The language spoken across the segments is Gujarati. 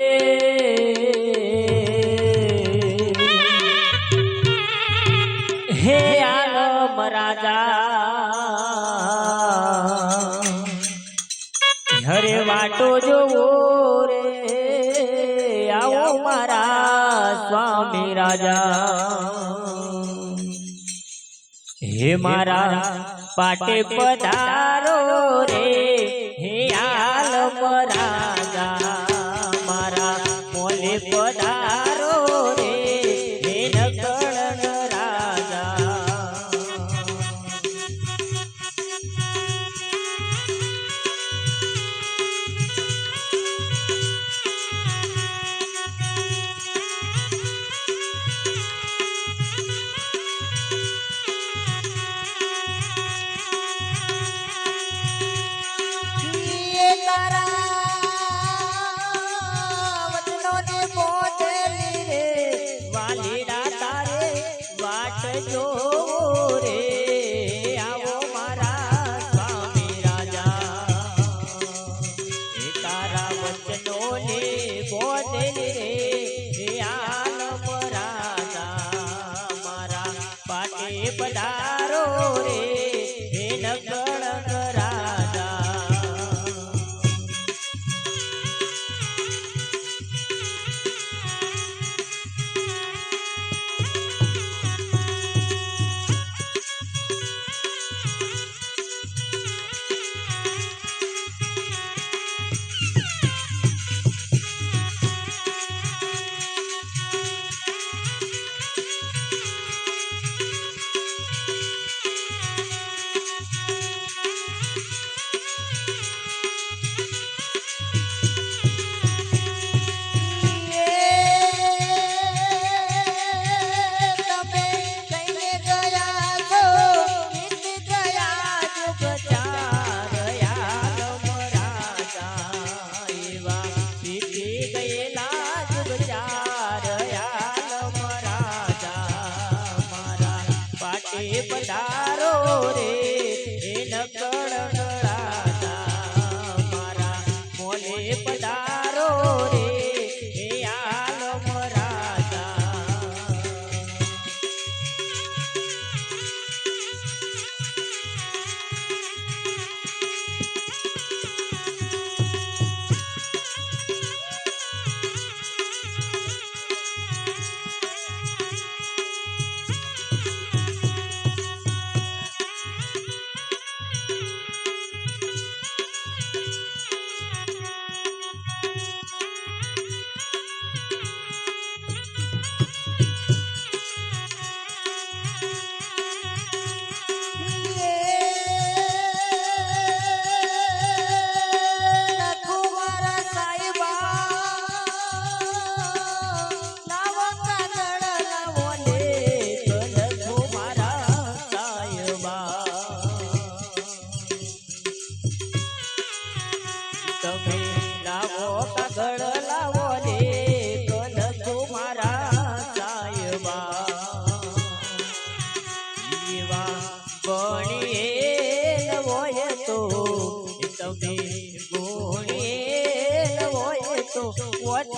હે આલમ રાજા. હરે વાટો જોવો રે. આવો મારા સ્વામી રાજા. હે મારા પાટે પધારો રે.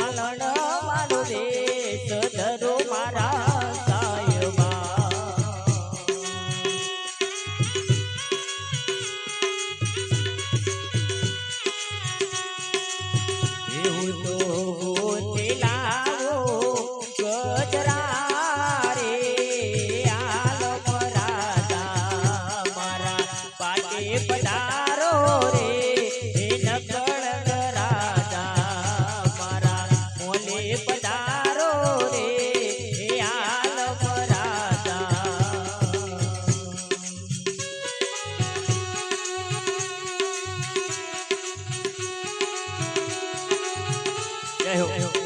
ಮಲಣ જય હો